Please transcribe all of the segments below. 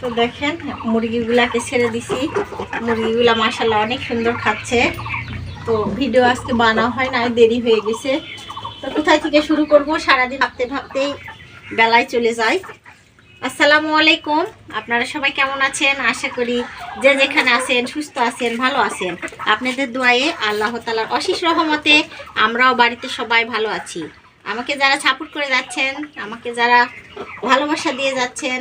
তো দেখেন, মুরগিগুলাকে ছেড়ে দিছি। মুরগিগুলা মাসাল্লাহ অনেক সুন্দর খাচ্ছে। তো ভিডিও আজকে বানা হয় না দেরি হয়ে গেছে। তো কোথায় থেকে শুরু করব? সারাদিন ভাবতে ভাবতেই বেলায় চলে যায় আসসালামু আলাইকুম। আপনারা সবাই কেমন আছেন? আশা করি যে যেখানে আছেন, সুস্থ আছেন, ভালো আছেন। আপনাদের দোয়ায়ে আল্লাহ তালার অশেষ রহমতে আমরাও বাড়িতে সবাই ভালো আছি। আমাকে যারা সাপোর্ট করে যাচ্ছেন, আমাকে যারা ভালোবাসা দিয়ে যাচ্ছেন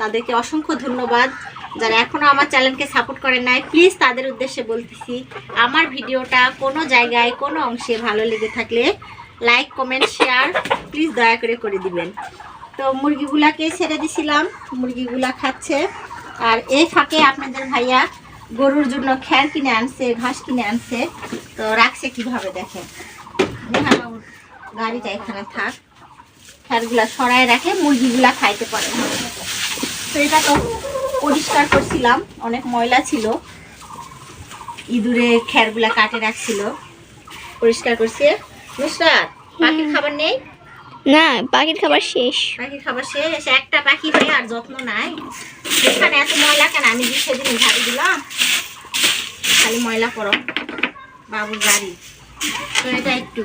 তাদেরকে অসংখ্য ধন্যবাদ। যারা এখনও আমার চ্যানেলকে সাপোর্ট করেন নাই প্লিজ তাদের উদ্দেশ্যে বলতেছি আমার ভিডিওটা কোনো জায়গায় কোনো অংশে ভালো লেগে থাকলে লাইক কমেন্ট শেয়ার প্লিজ দয়া করে করে দিবেন। তো মুরগিগুলাকে ছেড়ে দিছিলাম মুরগিগুলা খাচ্ছে। আর এই ফাঁকে আপনাদের ভাইয়া গরুর জন্য খ্যার কিনে আনছে ঘাস কিনে আনছে। তো রাখছে কীভাবে নেহা, গাড়িটা এখানে থাক। খ্যারগুলা সরায় রাখে মুরগিগুলা খাইতে পারে এটা তো পরিষ্কার করছিলাম। অনেক ময়লা ছিল। ইঁদুরে খ্যারগুলা কাটে রাখছিল। পরিষ্কার করছে। নুসরাত পাখির খাবার নেই? না পাখির খাবার শেষ। পাখির খাবার শেষ। একটা পাখি হয়ে আর যত্ন নাই। এখানে এত ময়লা কেন? আমি সেদিন ঝাড়ু দিলাম। খালি ময়লা করো বাবুর গাড়ি তো এটা একটু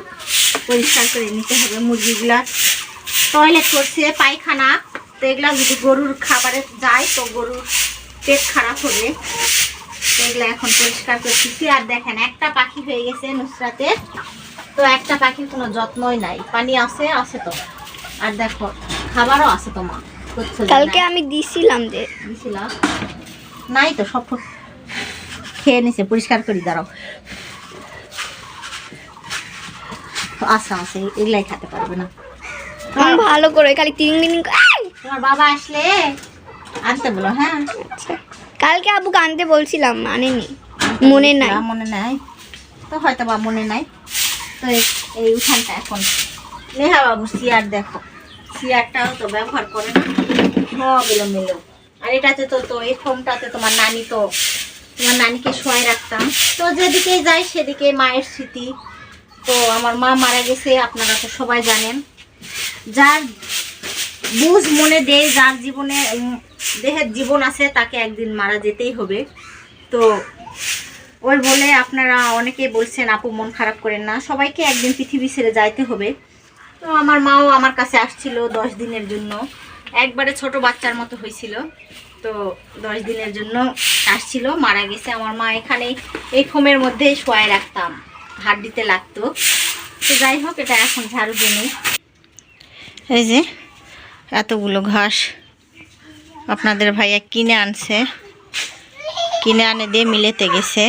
পরিষ্কার করে নিতে হবে। মুরগিগুলা টয়লেট করছে পায়খানা। তো এগুলা যদি গরুর খাবারে যায় তো গরুর পেট খারাপ হবে। তো এগুলো এখন পরিষ্কার করতেছি। আর দেখেন একটা পাখি হয়ে গেছে নুসরাতের তো একটা পাখির কোনো যত্নই নাই। পানি আছে আছে তো। আর দেখো খাবারও আছে তো মা। কালকে আমি দিছিলাম যে। দিছিলাম। নাই তো সব খেয়ে নিছে। পরিষ্কার করি দাঁড়াও। আচ্ছা আছে এগুলাই খেতে পারবে না। ভালো করে খালি তিন দিন তোমার বাবা আসলে আনতে বলো হ্যাঁ? কালকে আবুকে আনতে বলছিলাম আনেনি। মনে নাই। মনে নাই। তো হয়তো বা মনে নাই। তো এই- এই উঠানটা এখন। নেহা বাবু চেয়ার দেখো। চেয়ারটাও তো ব্যবহার করে না। সব এলোমেলো। আর এটাতে তো তো এই ফোমটাতে তোমার নানি তো তোমার নানিকে শোয়াই রাখতাম। তো যেদিকে যাই সেদিকে মায়ের স্মৃতি। তো আমার মা মারা গেছে আপনারা তো সবাই জানেন। যার বুঝ মনে দেয় যার জীবনে দেহের জীবন আছে, তাকে একদিন মারা যেতেই হবে। তো, ওই বলে আপনারা অনেকেই বলছেন, আপু, মন খারাপ করেন না। সবাইকে একদিন পৃথিবী ছেড়ে যাইতে হবে। তো আমার মাও আমার কাছে আসছিল দশ দিনের জন্য। একবারে ছোট বাচ্চার মতো হয়েছিল। তো দশ দিনের জন্য আসছিল, মারা গেছে। আমার মা এখানে এই ফোমের মধ্যে শোয়ায় রাখতাম। হাত দিতে লাগতো। তো যাই হোক, এটা এখন ঝাড়ু দিয়ে। এই যে এতগুলো ঘাস আপনাদের ভাইয়া কিনে আনছে। কিনে আনে দিয়ে মিলেতে গেছে।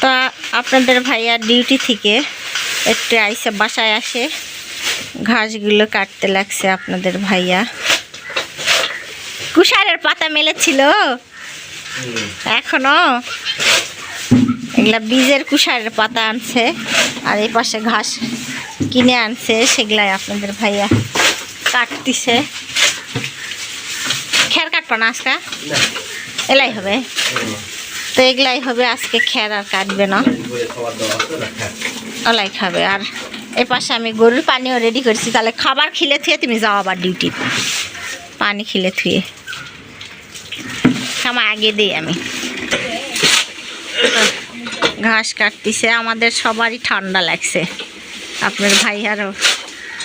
তা আপনাদের ভাইয়া ডিউটি থেকে একটু আইসে বাসায় আসে। ঘাসগুলো কাটতে লাগছে আপনাদের ভাইয়া। কুষারের পাতা মেলেছিল? এখনও? এগুলা বীজের কুষারের পাতা আনছে। আর এই পাশে ঘাস কিনে আনছে সেগুলাই আপনাদের ভাইয়া। কাটতিছে। খের কাটবো না আজকে? এলাই হবে। তো এগুলাই হবে আজকে খের আর কাটবে না। ওলাই খাবে। আর এ পাশে আমি গরুর পানিও রেডি করছি। তাহলে খাবার খিলে থুয়ে তুমি যাও আবার ডিউটি পানি খিলে থুয়ে। আমার আগে দিই আমি। ঘাস কাটতিছে। আমাদের সবারই ঠান্ডা লাগছে। আপনার ভাইয়ারও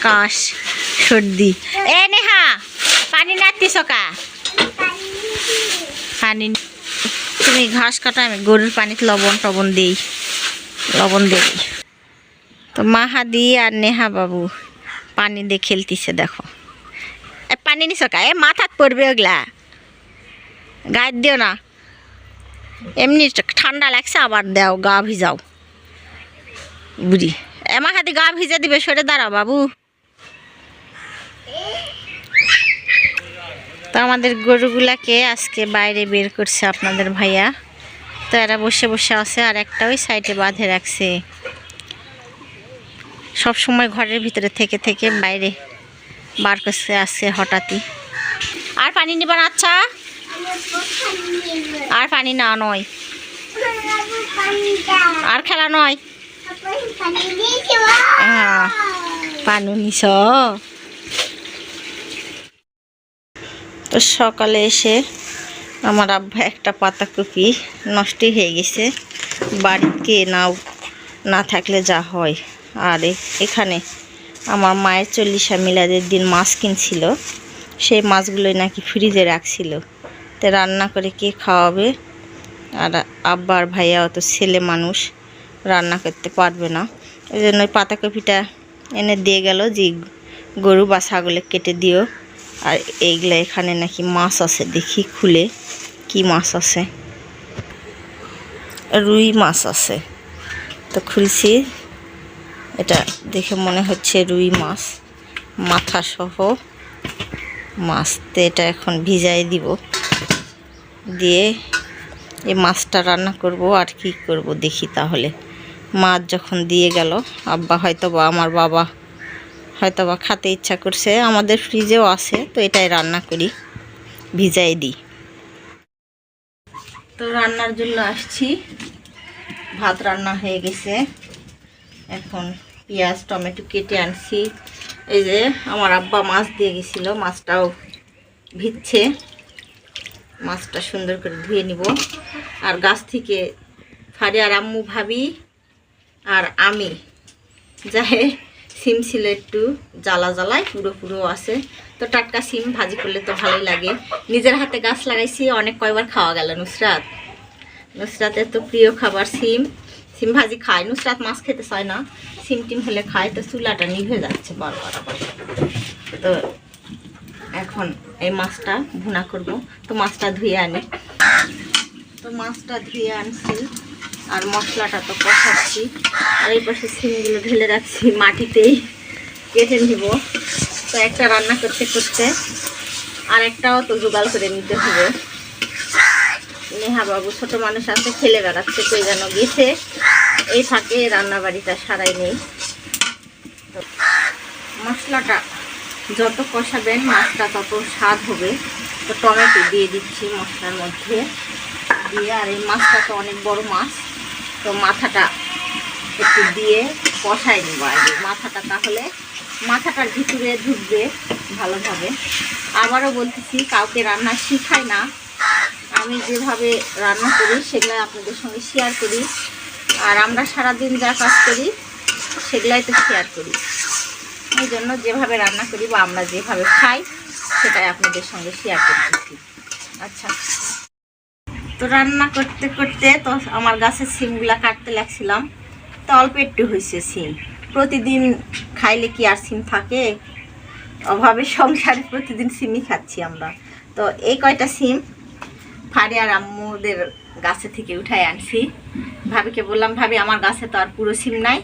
কাশ। সর্দি। এ নেহা, পানি নাড়তিস কা? পানি তুমি ঘাস কাটা, আমি গরুর পানিতে লবণ টবণ দিই। লবণ দিই। তো মাহাদি আর নেহা বাবু পানি দিয়ে খেলতিছে, দেখো। পানি নিছ কা? এ মাথাত পড়বে ওগুলা। গায়ে দিও না। এমনি ঠান্ডা লাগছে, আবার দাও, গা ভিজাও। বুড়ি। এ মাহাদি গা ভিজে দিবে, সরে দাঁড়া বাবু। তো আমাদের গরুগুলাকে আজকে বাইরে বের করছে আপনাদের ভাইয়া। তো এরা বসে বসে আছে আর একটা ওই সাইডে বাঁধে রাখছে। সব সময় ঘরের ভিতরে থেকে থেকে বাইরে বার করছে আসছে হঠাৎই। আর পানি নিবা না আচ্ছা? আর পানি না নয়। আর খেলা নয়। হ্যাঁ পানি নিছ। সকালে এসে আমার আব্বা একটা পাতাকপি নষ্টই হয়ে গেছে। বাড়িতে নাও না থাকলে যা হয়। আর এখানে আমার মায়ের চল্লিশা মিলাদের দিন মাছ কিনছিল। সেই মাছগুলোই নাকি ফ্রিজে রাখছিল। তো রান্না করে কে খাওয়াবে? আর আব্বার ভাইয়া অত ছেলে মানুষ, রান্না করতে পারবে না। এই জন্য ওই পাতাকপিটা এনে দিয়ে গেল যে গরু বা ছাগলে কেটে দিও। আর এইগুলা এখানে নাকি মাছ আছে, দেখি খুলে কি মাছ আছে। রুই মাছ আছে। তো খুলছি। এটা দেখে মনে হচ্ছে রুই মাছ। মাথা সহ মাছ। তো এটা এখন ভিজাই দিব। দিয়ে এই মাছটা রান্না করব আর কি করব দেখি তাহলে। মাছ যখন দিয়ে গেল, আব্বা হয়তো বা আমার বাবা হয়তো বা খেতে ইচ্ছা করছে। আমাদের ফ্রিজেও আছে, তো এটাই রান্না করি। ভিজাই দিই। তো রান্নার জন্য আসছি। ভাত রান্না হয়ে গেছে। এখন পেঁয়াজ, টমেটো কেটে আনছি। এই যে আমার আব্বা মাছ দিয়ে গেছিল, মাছটাও ভিজছে। মাছটা সুন্দর করে ধুয়ে নিব। আর গাছ থেকে ফাড়ি আর আম্মু ভাবি আর আমি। যাই সিম ছিল একটু জ্বালা জ্বালায়, পুরো পুরো আছে। তো টাটকা সিম ভাজি করলে তো ভালোই লাগে। নিজের হাতে গাছ লাগাইছি, অনেক কয়বার খাওয়া গেল নুসরাত। নুসরাতের তো প্রিয় খাবার সিম। সিম ভাজি খায়, নুসরাত মাছ খেতে চায় না। সিম টিম হলে খায়, তো চুলাটা নিভে যাচ্ছে বারবার আবার। তো এখন এই মাছটা ভুনা করব। তো মাছটা ধুয়ে আনি। তো মাছটা ধুয়ে আনছি। আর মশলাটা তো কষাচ্ছি। আর এই পাশে সিমগুলো ঢেলে রাখছি মাটিতেই। কেটে নিব। তো একটা রান্না করতে করতে আর একটাও তো জোগাড় করে নিতে হবে। নেহা বাবু ছোট মানুষ আছে খেলে বেড়াচ্ছে তো যেন গেছে। এই ফাঁকে রান্না বাড়িটা সারাই নেই। মশলাটা যত কষাবেন, মাছটা তত স্বাদ হবে। তো টমেটো দিয়ে দিচ্ছি মশলার মধ্যে। দিয়ে আর এই মাছটা তো অনেক বড় মাছ। তো মাথাটা একটু দিয়ে কষাই নেব আগে মাথাটা তাহলে মাথাটার ভিতরে ঢুকবে ভালোভাবে। আবারও বলতেছি, কাউকে রান্না শিখাই না। আমি যেভাবে রান্না করি সেগুলো আপনাদের সঙ্গে শেয়ার করি। আর আমরা সারাদিন যা কাজ করি, সেগুলাই তো শেয়ার করি। এই জন্য যেভাবে রান্না করি বা আমরা যেভাবে খাই, সেটাই আপনাদের সঙ্গে শেয়ার করতেছি। আচ্ছা। তো রান্না করতে করতে তো আমার গাছের সিমগুলা কাটতে লাগছিলাম। তো অল্প একটু হয়েছে সিম। প্রতিদিন খাইলে কি আর সিম থাকে? অভাবে সংসারে প্রতিদিন সিমই খাচ্ছি আমরা। তো এই কয়টা সিম ফাড়ি আর আম্মুদের গাছে থেকে উঠাই আনছি। ভাবিকে বললাম, ভাবি, আমার গাছে তো আর পুরো সিম নাই।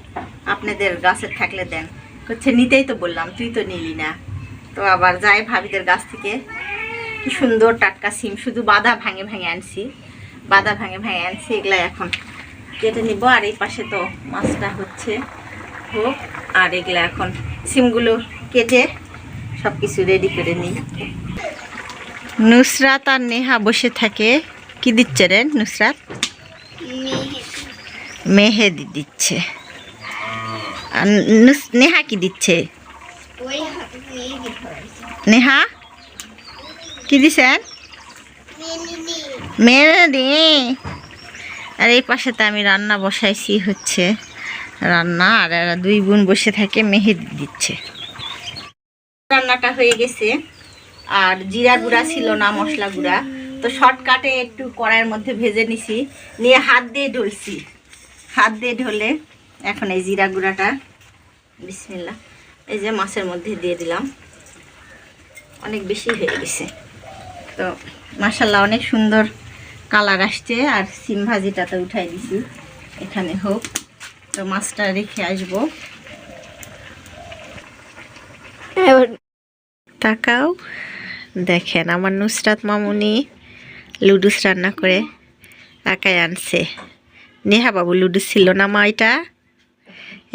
আপনাদের গাছে থাকলে দেন। করছে নিতেই তো বললাম, তুই তো নিলি না। তো আবার যাই ভাবিদের গাছ থেকে। কি সুন্দর টাটকা সিম, শুধু বাদা ভাঙে ভাঙে আনছি। বাদা ভাঙে ভাঙে আনছি এগুলা এখন কেটে নিব। আর এই পাশে তো মাছটা হচ্ছে হোক আর এগুলা এখন সিমগুলো কেটে সব কিছু রেডি করে নিই। নুসরাত আর নেহা বসে থাকে। কি দিচ্ছে রে নুসরাত? মেহেদি দিচ্ছে। আর নেহা কি দিচ্ছে? নেহা? কি দিছেন মেহেদি। আর এই পাশে তো আমি রান্না বসাইছি হচ্ছে রান্না, আর দুই বোন বসে থাকে মেহেদি দিচ্ছে। রান্নাটা হয়ে গেছে। আর জিরা গুঁড়া ছিল না মশলা গুঁড়া। তো শর্টকাটে একটু কড়াইয়ের মধ্যে ভেজে নিছি। নিয়ে হাত দিয়ে ঢলছি। হাত দিয়ে ঢলে এখন এই জিরা গুঁড়াটা। বিসমিল্লা এই যে মাছের মধ্যে দিয়ে দিলাম। অনেক বেশি হয়ে গেছে। তো মাসাল্লাহ অনেক সুন্দর কালার আসছে আর সিম ভাজিটাতে উঠাই দিছি। এখানে হোক তো মাছটা রেখে আসব। তাকাও দেখেন আমার নুসরাত মামুনি লুডুস রান্না করে একাই আনছে। নেহা বাবু লুডুস ছিল না মা এটা?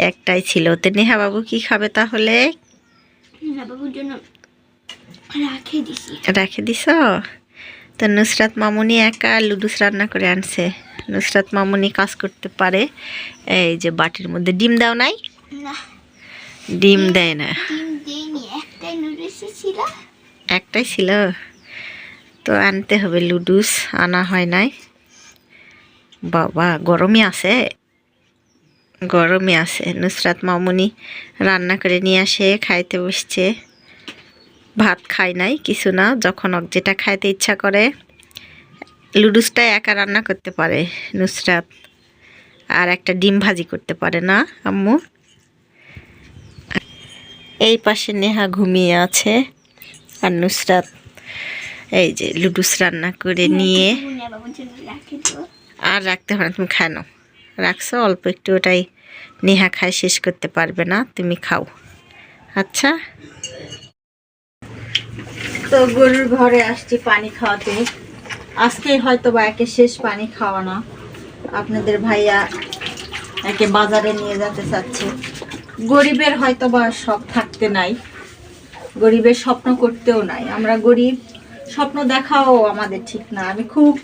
একটাই ছিল। তো নেহা বাবু কি খাবে তাহলে? বাবুর জন্য রাখে দিছি। রেখে দিস তো নুসরাত মামুনি একা লুডুস রান্না করে আনছে। নুসরাত মামুনি কাজ করতে পারে। এই যে বাটির মধ্যে ডিম দাও নাই? ডিম দেয় না। একটাই ছিল। তো আনতে হবে লুডুস আনা হয় নাই। বাবা গরমই আছে। গরমই আছে। নুসরাত মামুনি রান্না করে নিয়ে আসে খাইতে বসছে। ভাত খাই নাই কিছু না। যখন যেটা খাইতে ইচ্ছা করে লুডুসটা একা রান্না করতে পারে নুসরাত। আর একটা ডিম ভাজি করতে পারে না আম্মু। এই পাশে নেহা ঘুমিয়ে আছে আর নুসরাত এই যে লুডুস রান্না করে নিয়ে। আর রাখতে হবে না তুমি খানো রাখছো অল্প একটু ওটাই নেহা খায় শেষ করতে পারবে না তুমি খাও। আচ্ছা? তো গরুর ঘরে আসছি পানি খাওয়াতে। আজকে হয়তো বা একে শেষ পানি খাওয়ানো আপনাদের ভাইয়া একে বাজারে নিয়ে যেতে চাচ্ছে। গরিবের হয়তো বা শখ থাকতে নাই। গরিবের স্বপ্ন করতেও নাই। আমরা গরিব, স্বপ্ন দেখাও আমাদের ঠিক না। আমি খুব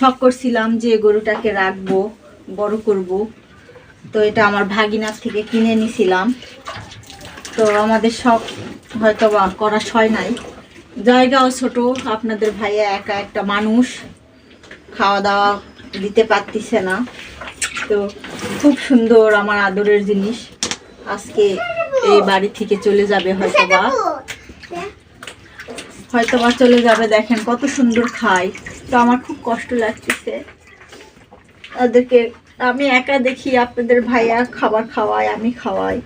শখ করছিলাম যে গরুটাকে রাখব, বড় করব। তো এটা আমার ভাগিনার থেকে কিনে নিছিলাম। তো আমাদের শখ হয়তো বা করা হয় নাই। জায়গাও ছোট, আপনাদের ভাইয়া একা একটা মানুষ খাওয়া দাওয়া দিতে পারতিছে না। তো খুব সুন্দর আমার আদরের জিনিস। আজকে এই বাড়ি থেকে চলে যাবে হয়তো বা হয়তো বা চলে যাবে, দেখেন কত সুন্দর খায়। তো আমার খুব কষ্ট লাগতেছে। ওদেরকে আমি একা দেখি, আপনাদের ভাইয়া খাবার খাওয়ায়, আমি খাওয়াই।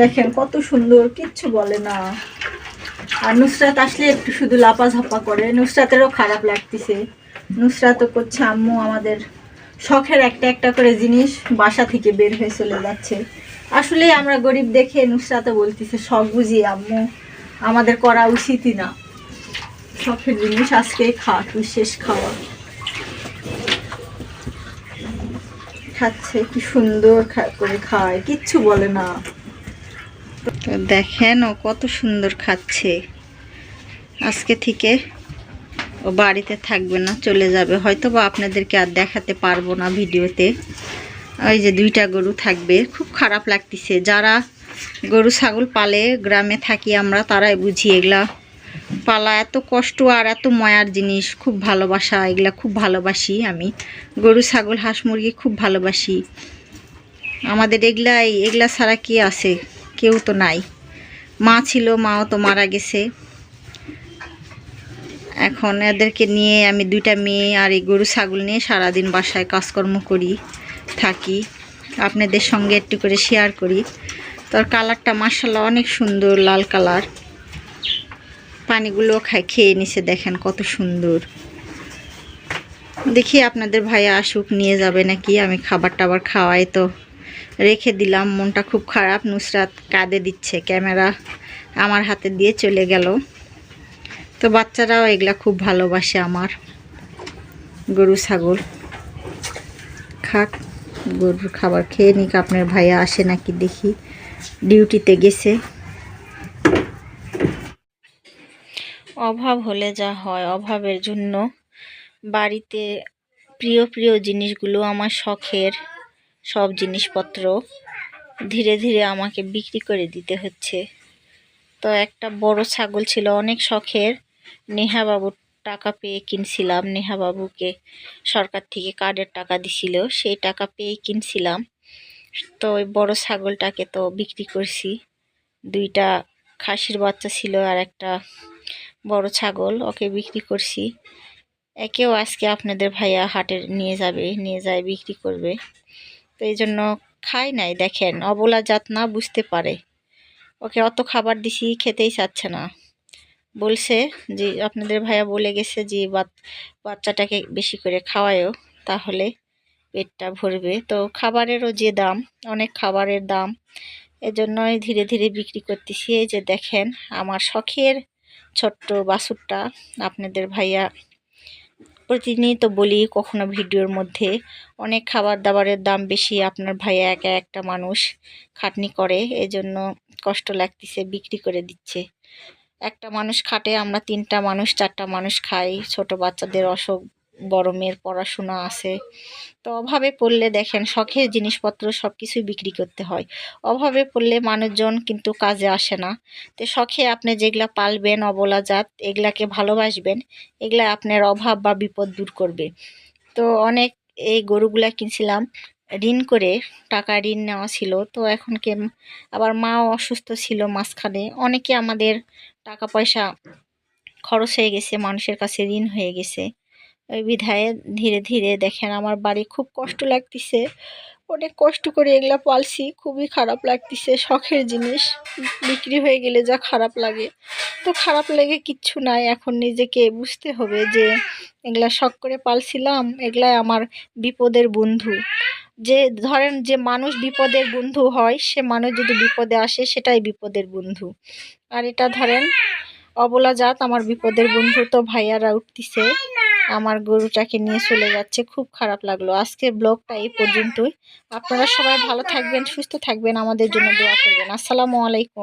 দেখেন কত সুন্দর, কিচ্ছু বলে না। আর নুসরাত আসলে একটু শুধু লাপা ঝাপা করে। নুসরাতেরও খারাপ লাগতেছে। নুসরাতও করছে, আম্মু আমাদের শখের একটা একটা করে জিনিস বাসা থেকে বের হয়ে চলে যাচ্ছে। আসলে আমরা গরিব দেখে নুসরাতও বলতেছে, শখ বুঝি আম্মু, আমাদের করা উচিতই না। শখের জিনিস আজকে খা, তুই শেষ খাওয়া। খাচ্ছে, কি সুন্দর করে খায়, কিচ্ছু বলে না। দেখেন ও কত সুন্দর খাচ্ছে। আজকে থেকে ও বাড়িতে থাকবে না, চলে যাবে। হয়তো বা আপনাদেরকে আর দেখাতে পারব না ভিডিওতে। ওই যে দুইটা গরু থাকবে। খুব খারাপ লাগতেছে। যারা গরু ছাগল পালে গ্রামে থাকি আমরা, তারাই বুঝি এগুলা পালা। এত কষ্ট আর এত ময়ার জিনিস, খুব ভালোবাসা, এগুলা খুব ভালোবাসি আমি। গরু, ছাগল, হাঁস, মুরগি খুব ভালোবাসি। আমাদের এগুলাই, এগুলা ছাড়া কি আছে? কেউ তো নাই। মা ছিল, মাও তো মারা গেছে। এখন এদেরকে নিয়ে আমি দুইটা মেয়ে আর এই গরু ছাগল নিয়ে সারাদিন বাসায় কাজকর্ম করি, থাকি। আপনাদের সঙ্গে একটু করে শেয়ার করি। তোর কালারটা মার্শাল্লাহ অনেক সুন্দর, লাল কালার পানিগুলো খাই খেয়ে নিছে, দেখেন কত সুন্দর। দেখি আপনাদের ভাইয়া আসুক, নিয়ে যাবে নাকি? আমি খাবার টাবার খাওয়াই তো। রেখে দিলাম, মনটা খুব খারাপ, নুসরাত কাঁদে দিচ্ছে, ক্যামেরা আমার হাতে দিয়ে চলে গেল। তো বাচ্চারাও এগুলা খুব ভালোবাসে আমার। গরু, ছাগল। খাক, গরুর খাবার খেয়ে নিক, আপনার ভাইয়া আসে নাকি দেখি। ডিউটিতে গেছে। অভাব হলে যা হয়, অভাবের জন্য। বাড়িতে প্রিয় প্রিয় জিনিসগুলো আমার শখের সব জিনিসপত্র ধীরে ধীরে আমাকে বিক্রি করে দিতে হচ্ছে। তো একটা বড় ছাগল ছিল অনেক শখের নেহা বাবুর টাকা পেয়ে কিনছিলাম। নেহা বাবুকে সরকার থেকে কার্ডের টাকা দিছিল, সেই টাকা পেয়ে কিনছিলাম। তো ওই বড় ছাগলটাকে তো বিক্রি করছি। দুইটা খাসির বাচ্চা ছিল আর একটা বড় ছাগল, ওকে বিক্রি করছি। একেও আজকে আপনাদের ভাইয়া হাটে নিয়ে যাবে, নিয়ে যায়, বিক্রি করবে। তো এই জন্য খাই নাই, দেখেন। অবলা জাত না, বুঝতে পারে। ওকে অত খাবার দিছি, খেতেই চাচ্ছে না। বলছে যে, আপনাদের ভাইয়া বলে গেছে যে বাচ্চাটাকে বেশি করে খাওয়ায়ও, তাহলে পেটটা ভরবে। তো খাবারেরও যে দাম, অনেক খাবারের দাম, এজন্যই ধীরে ধীরে বিক্রি করতেছি। এই যে দেখেন, আমার শখের ছোট্ট বাছুরটা, আপনাদের ভাইয়া প্রতিনিয়ত বলি কখনো ভিডিওর মধ্যে, অনেক খাবার দাবারের দাম বেশি, আপনার ভাইয়া একা একটা মানুষ খাটনি করে, এজন্য কষ্ট লাগতেছে, বিক্রি করে দিচ্ছে। একটা মানুষ খাটে, আমরা তিনটা মানুষ, চারটা মানুষ খাই। ছোট বাচ্চাদের অসুখ, বড় মেয়ের পড়াশোনা আছে। তো অভাবে পড়লে দেখেন, শখের জিনিসপত্র সব কিছুই বিক্রি করতে হয়। অভাবে পড়লে মানুষজন কিন্তু কাজে আসে না। তো শখে আপনি যেগুলা পালবেন, অবলা জাত, এগুলাকে ভালোবাসবেন, এগুলা আপনার অভাব বা বিপদ দূর করবে। তো অনেক এই গরুগুলা কিনছিলাম। ঋণ করে টাকা ঋণ নেওয়া ছিল। তো এখন কে আবার মাও অসুস্থ ছিল মাঝখানে। অনেকে আমাদের টাকা পয়সা খরচ হয়ে গেছে, মানুষের কাছে ঋণ হয়ে গেছে। ওই বিধায় ধীরে ধীরে দেখেন আমার বাড়ি খুব কষ্ট লাগতেছে। অনেক কষ্ট করে এগুলা পালছি, খুবই খারাপ লাগতেছে, শখের জিনিস বিক্রি হয়ে গেলে যা খারাপ লাগে। তো খারাপ লেগে কিচ্ছু নাই, এখন নিজেকে বুঝতে হবে যে এগুলা শখ করে পালছিলাম, এগুলাই আমার বিপদের বন্ধু। যে ধরেন যে মানুষ বিপদের বন্ধু হয়, সে মানুষ যদি বিপদে আসে, সেটাই বিপদের বন্ধু। আর এটা ধরেন, অবলা জাত আমার বিপদের বন্ধু তো ভাইয়ারা উঠতেছে। আমার গরুটাকে নিয়ে চলে যাচ্ছে। খুব খারাপ লাগল। আজকে ব্লগটা এই পর্যন্তই। আপনারা সবাই ভালো থাকবেন, সুস্থ থাকবেন। আমাদের জন্য দোয়া করবেন। আসসালামু আলাইকুম।